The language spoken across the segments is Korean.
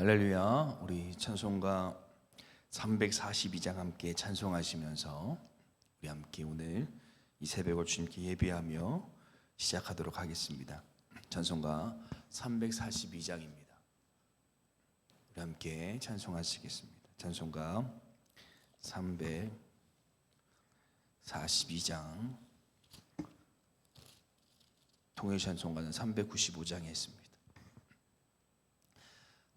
할렐루야. 우리 찬송가 342장 함께 찬송하시면서 우리 함께 오늘 이 새벽을 주님께 예배하며 시작하도록 하겠습니다. 찬송가 342장입니다. 우리 함께 찬송하시겠습니다. 찬송가 342장 통일 찬송가는 395장에 있습니다.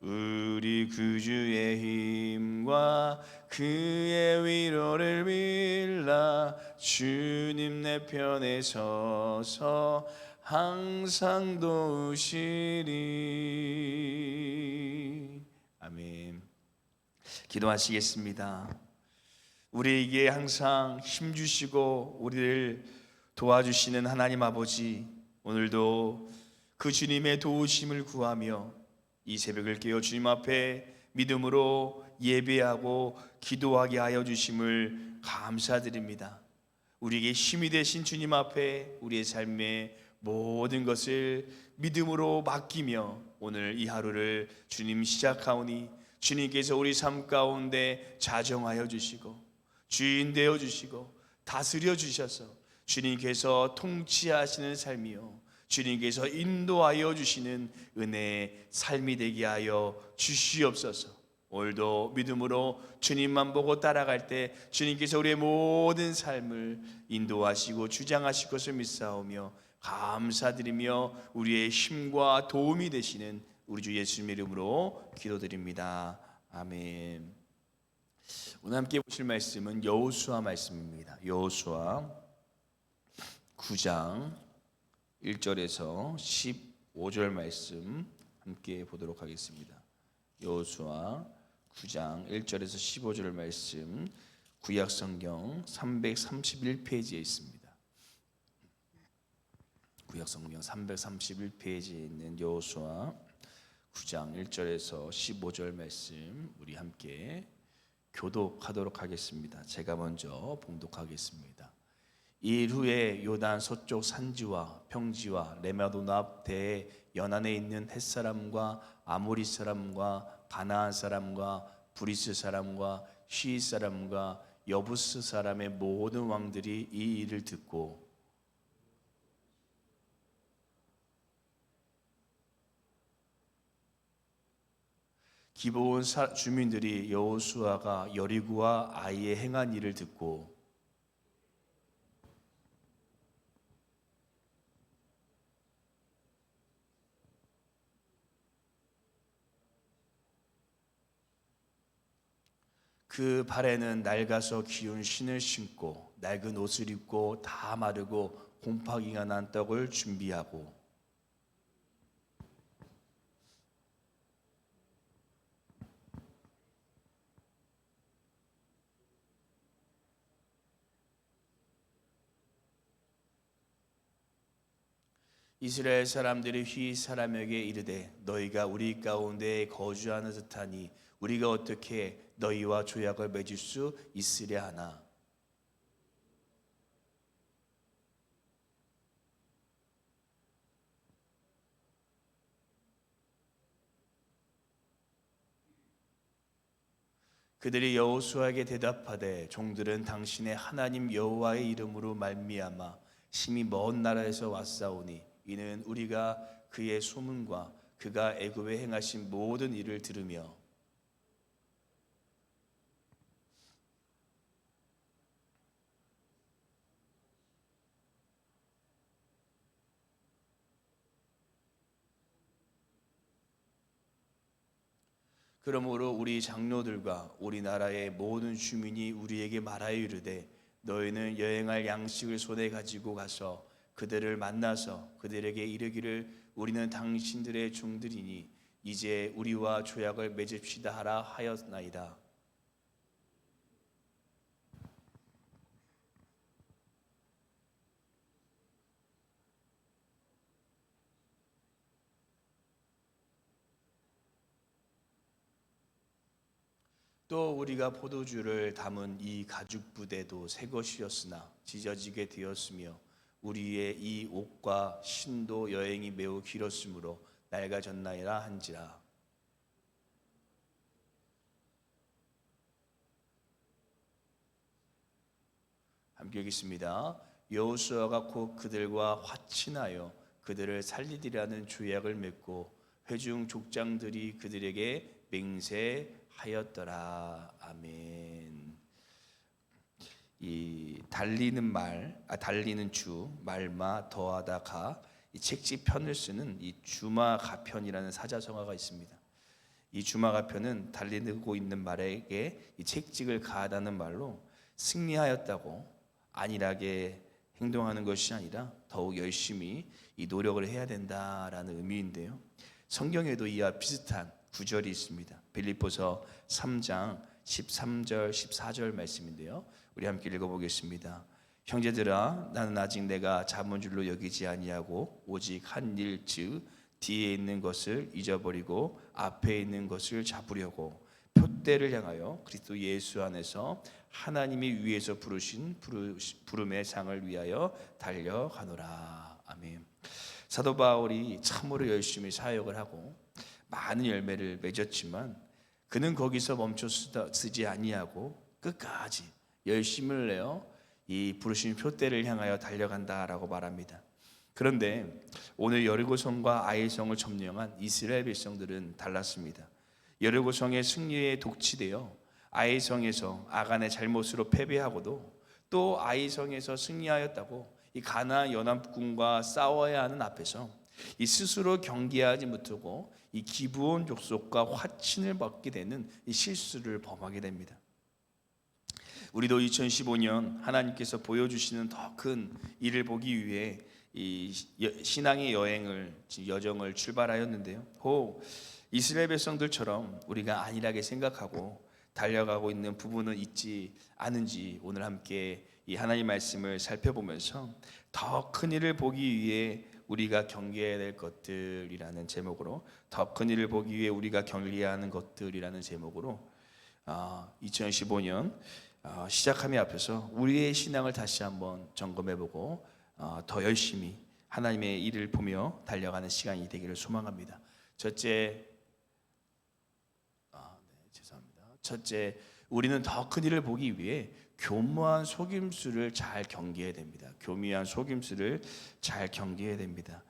우리 구주의 힘과 그의 위로를 빌라 주님 내 편에 서서 항상 도우시리. 아멘. 기도하시겠습니다. 우리에게 항상 힘 주시고 우리를 도와주시는 하나님 아버지 오늘도 그 주님의 도우심을 구하며 이 새벽을 깨어 주님 앞에 믿음으로 예배하고 기도하게 하여 주심을 감사드립니다. 우리에게 힘이 되신 주님 앞에 우리의 삶의 모든 것을 믿음으로 맡기며 오늘 이 하루를 주님 시작하오니 주님께서 우리 삶 가운데 자정하여 주시고 주인 되어 주시고 다스려 주셔서 주님께서 통치하시는 삶이요 주님께서 인도하여 주시는 은혜의 삶이 되게 하여 주시옵소서. 오늘도 믿음으로 주님만 보고 따라갈 때 주님께서 우리의 모든 삶을 인도하시고 주장하실 것을 믿사오며 감사드리며 우리의 힘과 도움이 되시는 우리 주 예수님 이름으로 기도드립니다. 아멘. 오늘 함께 보실 말씀은 여호수아 말씀입니다. 여호수아 9장 1절에서 15절 말씀 함께 보도록 하겠습니다. 여호수아 9장 1절에서 15절 말씀 구약 성경 331페이지에 있습니다. 구약 성경 331페이지에 있는 여호수아 9장 1절에서 15절 말씀 우리 함께 교독하도록 하겠습니다. 제가 먼저 봉독하겠습니다. 이일 후에 요단 서쪽 산지와 평지와 레마돈 앞 대에 연안에 있는 햇 사람과 아모리 사람과 가나안 사람과 브리스 사람과 시 사람과 여부스 사람의 모든 왕들이 이 일을 듣고 기브온 사- 주민들이 여호수아가 여리고와 아이의 행한 일을 듣고 그 발에는 낡아서 기운 신을 신고 낡은 옷을 입고 다 마르고 곰팡이가 난 떡을 준비하고. 이스라엘 사람들이 휘 사람에게 이르되 너희가 우리 가운데 거주하는 듯하니 우리가 어떻게 너희와 조약을 맺을 수 있으랴 하나. 그들이 여호수아에게 대답하되 종들은 당신의 하나님 여호와의 이름으로 말미암아 심히 먼 나라에서 왔사오니 이는 우리가 그의 소문과 그가 애굽에 행하신 모든 일을 들으며 그러므로 우리 장로들과 우리나라의 모든 주민이 우리에게 말하여 이르되 너희는 여행할 양식을 손에 가지고 가서 그들을 만나서 그들에게 이르기를 우리는 당신들의 종들이니 이제 우리와 조약을 맺읍시다 하라 하였나이다. 또 우리가 포도주를 담은 이 가죽 부대도 새 것이었으나 찢어지게 되었으며 우리의 이 옷과 신도 여행이 매우 길었으므로 낡아졌나이라 한지라 함께 읽겠습니다. 여호수아가 곧 그들과 화친하여 그들을 살리리라는 조약을 맺고 회중 족장들이 그들에게 맹세하였더라. 아멘. 이 달리는 말, 아 달리는 주, 말마 더하다 가 이 책지 편을 쓰는 이 주마가편이라는 사자성어가 있습니다. 이 주마가편은 달리고 있는 말에게 이 책직을 가하다는 말로 승리하였다고 안일하게 행동하는 것이 아니라 더욱 열심히 이 노력을 해야 된다라는 의미인데요. 성경에도 이와 비슷한 구절이 있습니다. 빌립보서 3장 13절 14절 말씀인데요. 우리 함께 읽어 보겠습니다. 형제들아 나는 아직 내가 잡은 줄로 여기지 아니하고 오직 한 일 즉 뒤에 있는 것을 잊어버리고 앞에 있는 것을 잡으려고 표대를 향하여 그리스도 예수 안에서 하나님이 위에서 부르신 부름의 상을 위하여 달려가노라. 아멘. 사도 바울이 참으로 열심히 사역을 하고 많은 열매를 맺었지만 그는 거기서 멈춰 쓰지 아니하고 끝까지 열심을 내어 이 부르신 표대를 향하여 달려간다라고 말합니다. 그런데 오늘 여리고성과 아이성을 점령한 이스라엘 백성들은 달랐습니다. 여리고성의 승리에 독치되어 아이성에서 아간의 잘못으로 패배하고도 또 아이성에서 승리하였다고 이 가나안 연합군과 싸워야 하는 앞에서 이 스스로 경계하지 못하고 이 기부온 족속과 화친을 받게 되는 이 실수를 범하게 됩니다. 우리도 2015년 하나님께서 보여주시는 더 큰 일을 보기 위해 이 신앙의 여행을 여정을 출발하였는데요. 호 이스라엘 백성들처럼 우리가 안일하게 생각하고 달려가고 있는 부분은 있지 않은지 오늘 함께 이 하나님 말씀을 살펴보면서 더 큰 일을 보기 위해 우리가 경계해야 될 것들이라는 제목으로 더 큰 일을 보기 위해 우리가 경계해야 하는 것들이라는 제목으로 2015년 아, 아, 시작함이 앞에서 우리의 신앙을 다시 한번 점검해보고 아, 더 열심히 하나님의 일을 보며 달려가는 시간이 되기를 소망합니다. 첫째, 아, 네, 죄송합니다. 첫째, 우리는 더 큰 일을 보기 위해 교묘한 속임수를 잘 경계해야 됩니다. 교묘한 속임수를 잘 경계해야 됩니다.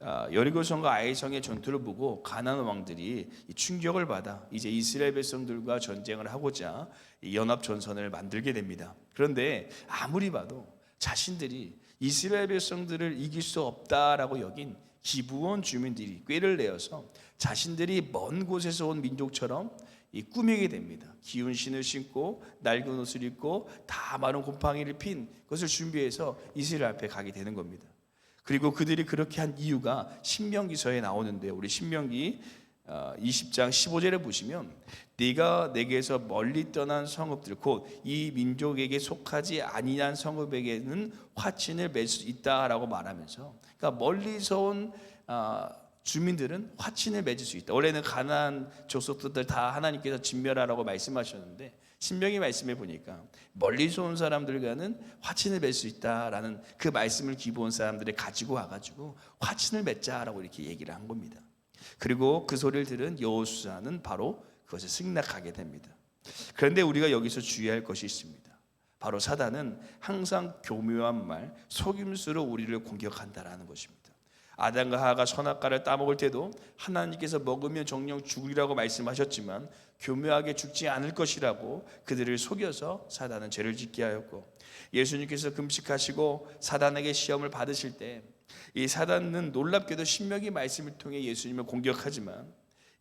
아, 여리고성과 아이성의 전투를 보고 가나안 왕들이 충격을 받아 이제 이스라엘 백성들과 전쟁을 하고자 연합 전선을 만들게 됩니다. 그런데 아무리 봐도 자신들이 이스라엘 백성들을 이길 수 없다라고 여긴 기부원 주민들이 꾀를 내어서 자신들이 먼 곳에서 온 민족처럼 이 꾸미게 됩니다. 기운 신을 신고 낡은 옷을 입고 다 마른 곰팡이를 핀 것을 준비해서 이스라엘 앞에 가게 되는 겁니다. 그리고 그들이 그렇게 한 이유가 신명기서에 나오는데 우리 신명기 어, 20장 15절에 보시면 네가 내게서 멀리 떠난 성읍들 곧 이 민족에게 속하지 아니한 성읍에게는 화친을 맺을 수 있다라고 말하면서 그러니까 멀리서 온 아, 주민들은 화친을 맺을 수 있다. 원래는 가나안 족속들 다 하나님께서 진멸하라고 말씀하셨는데 신명기 말씀해 보니까 멀리서 온 사람들과는 화친을 맺을 수 있다라는 그 말씀을 기부온 사람들이 가지고 와가지고 화친을 맺자라고 이렇게 얘기를 한 겁니다. 그리고 그 소리를 들은 여호수아는 바로 그것을 승낙하게 됩니다. 그런데 우리가 여기서 주의할 것이 있습니다. 바로 사단은 항상 교묘한 말, 속임수로 우리를 공격한다라는 것입니다. 아담과 하하가 선악과를 따먹을 때도 하나님께서 먹으면 정령 죽으리라고 말씀하셨지만 교묘하게 죽지 않을 것이라고 그들을 속여서 사단은 죄를 짓게 하였고 예수님께서 금식하시고 사단에게 시험을 받으실 때 이 사단은 놀랍게도 신명의 말씀을 통해 예수님을 공격하지만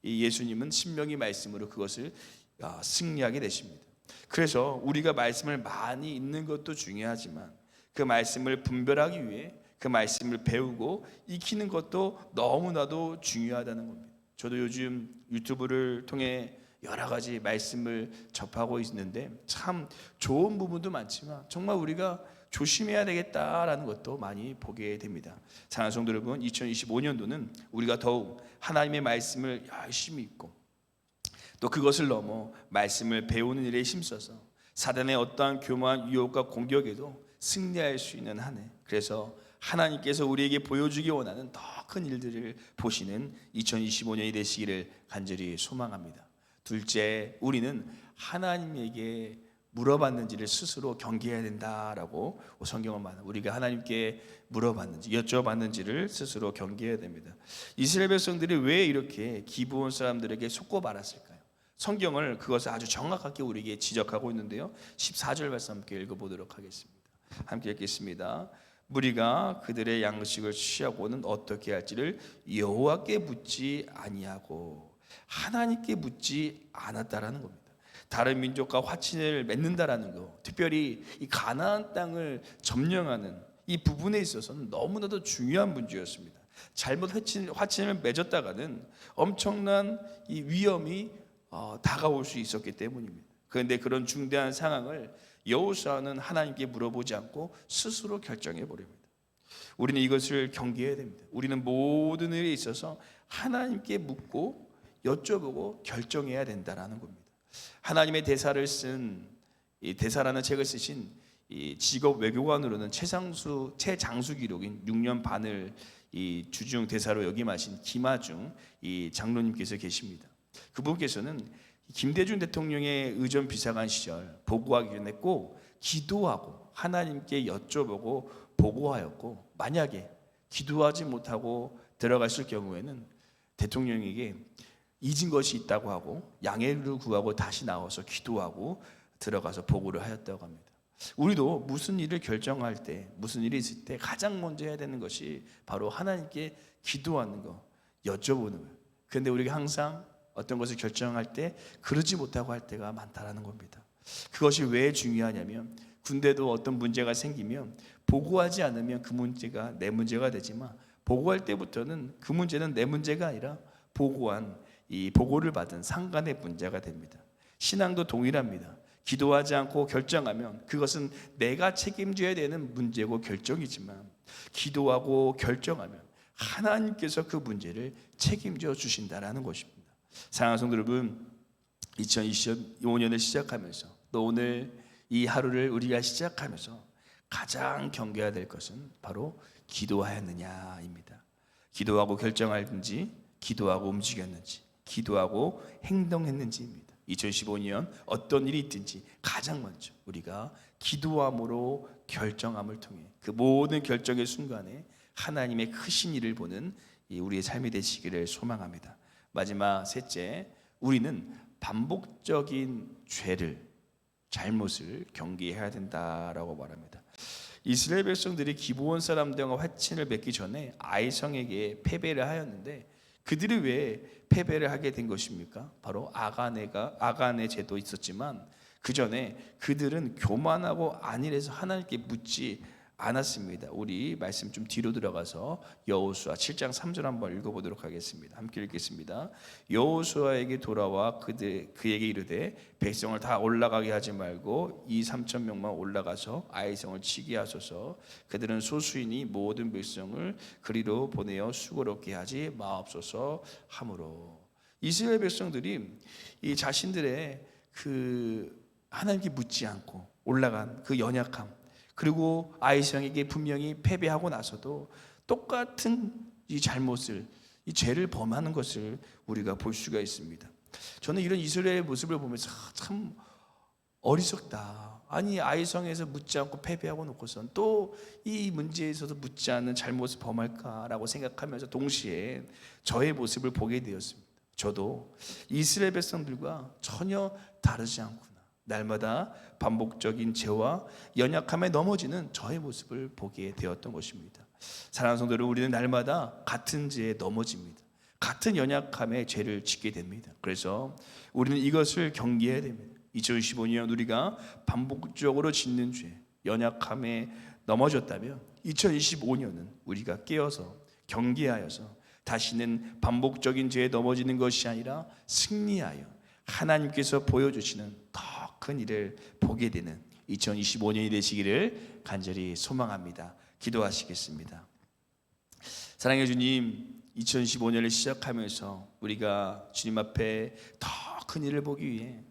이 예수님은 신명의 말씀으로 그것을 아, 승리하게 되십니다. 그래서 우리가 말씀을 많이 읽는 것도 중요하지만 그 말씀을 분별하기 위해 그 말씀을 배우고 익히는 것도 너무나도 중요하다는 겁니다. 저도 요즘 유튜브를 통해 여러 가지 말씀을 접하고 있는데 참 좋은 부분도 많지만 정말 우리가 조심해야 되겠다라는 것도 많이 보게 됩니다. 사랑하는 여러분, 2025년도는 우리가 더욱 하나님의 말씀을 열심히 읽고 또 그것을 넘어 말씀을 배우는 일에 힘써서 사단의 어떠한 교묘한 유혹과 공격에도 승리할 수 있는 한 해. 그래서 하나님께서 우리에게 보여주기 원하는 더 큰 일들을 보시는 2025년이 되시기를 간절히 소망합니다. 둘째, 우리는 하나님에게 물어봤는지를 스스로 경계해야 된다라고 성경은 말합니다. 우리가 하나님께 물어봤는지 여쭤봤는지를 스스로 경계해야 됩니다. 이스라엘 백성들이 왜 이렇게 기부온 사람들에게 속고 말았을까요? 성경을 그것을 아주 정확하게 우리에게 지적하고 있는데요. 14절 말씀 함께 읽어보도록 하겠습니다. 함께 읽겠습니다. 무리가 그들의 양식을 취하고는 어떻게 할지를 여호와께 묻지 아니하고 하나님께 묻지 않았다라는 겁니다. 다른 민족과 화친을 맺는다라는 거, 특별히 이 가나안 땅을 점령하는 이 부분에 있어서는 너무나도 중요한 문제였습니다. 잘못 화친, 화친을 맺었다가는 엄청난 이 위험이 어, 다가올 수 있었기 때문입니다. 그런데 그런 중대한 상황을 여호수아는 하나님께 물어보지 않고 스스로 결정해 버립니다. 우리는 이것을 경계해야 됩니다. 우리는 모든 일에 있어서 하나님께 묻고 여쭤보고 결정해야 된다라는 겁니다. 하나님의 대사를 쓴 이 대사라는 책을 쓰신 이 직업 외교관으로는 최상수 최장수 기록인 6년 반을 이 주중 대사로 역임하신 김하중 이 장로님께서 계십니다. 그분께서는 김대중 대통령의 의전 비서관 시절 보고하기 꼭 기도하고 하나님께 여쭤보고 보고하였고 만약에 기도하지 못하고 들어갔을 경우에는 대통령에게 잊은 것이 있다고 하고 양해를 구하고 다시 나와서 기도하고 들어가서 보고를 하였다고 합니다. 우리도 무슨 일을 결정할 때, 무슨 일이 있을 때 가장 먼저 해야 되는 것이 바로 하나님께 기도하는 거, 여쭤보는 거예요. 그런데 우리가 항상 어떤 것을 결정할 때 그러지 못하고 할 때가 많다라는 겁니다. 그것이 왜 중요하냐면 군대도 어떤 문제가 생기면 보고하지 않으면 그 문제가 내 문제가 되지만 보고할 때부터는 그 문제는 내 문제가 아니라 보고한 이 보고를 받은 상관의 문제가 됩니다. 신앙도 동일합니다. 기도하지 않고 결정하면 그것은 내가 책임져야 되는 문제고 결정이지만 기도하고 결정하면 하나님께서 그 문제를 책임져 주신다라는 것입니다. 사랑하는 성도 여러분, 2025년을 시작하면서 또 오늘 이 하루를 우리가 시작하면서 가장 경계해야 될 것은 바로 기도하였느냐입니다. 기도하고 결정할는지, 기도하고 움직였는지, 기도하고 행동했는지입니다. 2015년 어떤 일이 있든지 가장 먼저 우리가 기도함으로 결정함을 통해 그 모든 결정의 순간에 하나님의 크신 일을 보는 우리의 삶이 되시기를 소망합니다. 마지막 셋째, 우리는 반복적인 죄를 잘못을 경계해야 된다라고 말합니다. 이스라엘 백성들이 기브온 사람들과 화친을 맺기 전에 아이성에게 패배를 하였는데 그들이 왜 패배를 하게 된 것입니까? 바로 아가네가 아가네 제도 있었지만 그 전에 그들은 교만하고 안일해서 하나님께 묻지 않았습니다. 우리 말씀 좀 뒤로 들어가서 여호수아 7장 3절 한번 읽어보도록 하겠습니다. 함께 읽겠습니다. 여호수아에게 돌아와 그들 그에게 이르되 백성을 다 올라가게 하지 말고 이 3천 명만 올라가서 아이성을 치게 하소서. 그들은 소수이니 모든 백성을 그리로 보내어 수고롭게 하지 마옵소서 하므로 이스라엘 백성들이 이 자신들의 그 하나님께 묻지 않고 올라간 그 연약함 그리고 아이성에게 분명히 패배하고 나서도 똑같은 이 잘못을 이 죄를 범하는 것을 우리가 볼 수가 있습니다. 저는 이런 이스라엘의 모습을 보면서 아, 참 어리석다. 아니 아이성에서 묻지 않고 패배하고 놓고선 또 이 문제에서도 묻지 않는 잘못을 범할까라고 생각하면서 동시에 저의 모습을 보게 되었습니다. 저도 이스라엘 백성들과 전혀 다르지 않구나. 날마다 반복적인 죄와 연약함에 넘어지는 저의 모습을 보게 되었던 것입니다. 사랑하는 성도들, 우리는 날마다 같은 죄에 넘어집니다. 같은 연약함에 죄를 짓게 됩니다. 그래서 우리는 이것을 경계해야 됩니다. 2015년 우리가 반복적으로 짓는 죄, 연약함에 넘어졌다면 2025년은 우리가 깨어서 경계하여서 다시는 반복적인 죄에 넘어지는 것이 아니라 승리하여 하나님께서 보여주시는 더 큰 일을 보게 되는 2025년이 되시기를 간절히 소망합니다. 기도하시겠습니다. 사랑해 주님, 2015년을 시작하면서 우리가 주님 앞에 더 큰 일을 보기 위해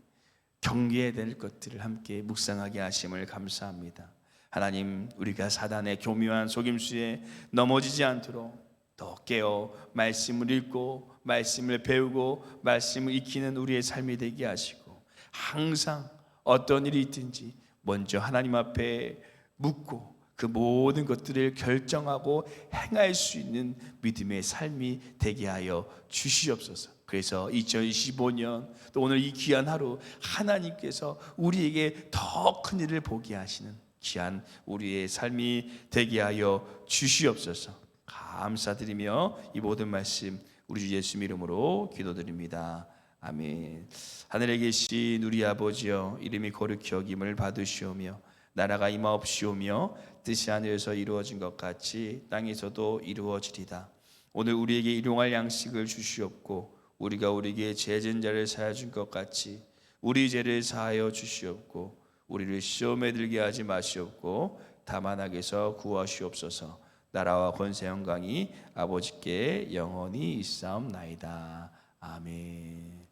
경계해야 될 것들을 함께 묵상하게 하심을 감사합니다. 하나님, 우리가 사단의 교묘한 속임수에 넘어지지 않도록 더 깨어 말씀을 읽고 말씀을 배우고 말씀을 익히는 우리의 삶이 되게 하시고 항상 어떤 일이 있든지 먼저 하나님 앞에 묻고 그 모든 것들을 결정하고 행할 수 있는 믿음의 삶이 되게 하여 주시옵소서. 그래서 2025년 또 오늘 이 귀한 하루 하나님께서 우리에게 더 큰 일을 보게 하시는 귀한 우리의 삶이 되게 하여 주시옵소서. 감사드리며 이 모든 말씀 우리 주 예수 이름으로 기도드립니다. 아멘. 하늘에 계신 우리 아버지여 이름이 거룩히 여김을 받으시오며 나라가 임하옵시오며 뜻이 하늘에서 이루어진 것 같이 땅에서도 이루어지리다. 오늘 우리에게 일용할 양식을 주시옵고 우리가 우리에게 죄진 자를 사하여 준것 같이 우리 죄를 사하여 주시옵고 우리를 시험에 들게 하지 마시옵고 다만 악에서 구하시옵소서. 나라와 권세 영광이 아버지께 영원히 있사옵나이다. 아멘.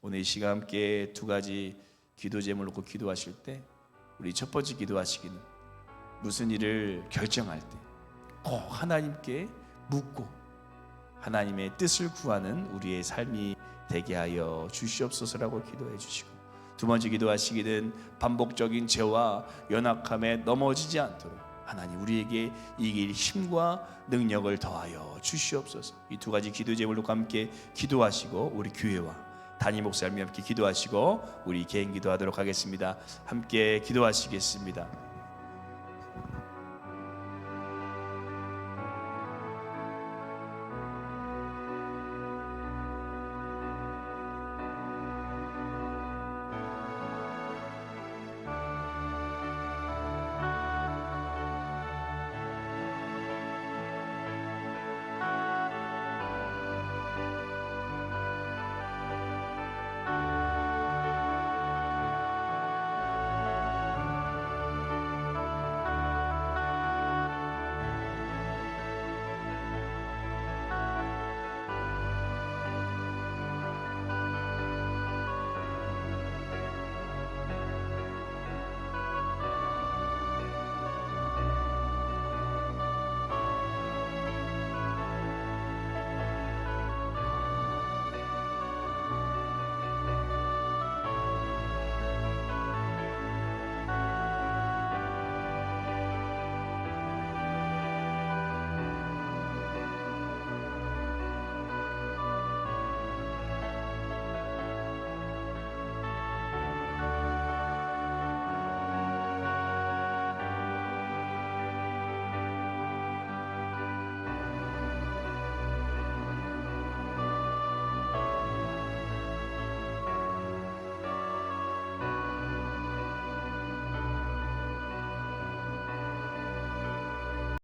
오늘 이 시간 함께 두 가지 기도 제목을 놓고 기도하실 때 우리 첫 번째 기도하시기는 무슨 일을 결정할 때 꼭 하나님께 묻고 하나님의 뜻을 구하는 우리의 삶이 되게 하여 주시옵소서라고 기도해 주시고 두 번째 기도하시기는 반복적인 죄와 연약함에 넘어지지 않도록 하나님 우리에게 이길 힘과 능력을 더하여 주시옵소서. 이 두 가지 기도 제목으로 함께 기도하시고 우리 교회와 단임 목사님 함께 기도하시고 우리 개인 기도하도록 하겠습니다. 함께 기도하시겠습니다.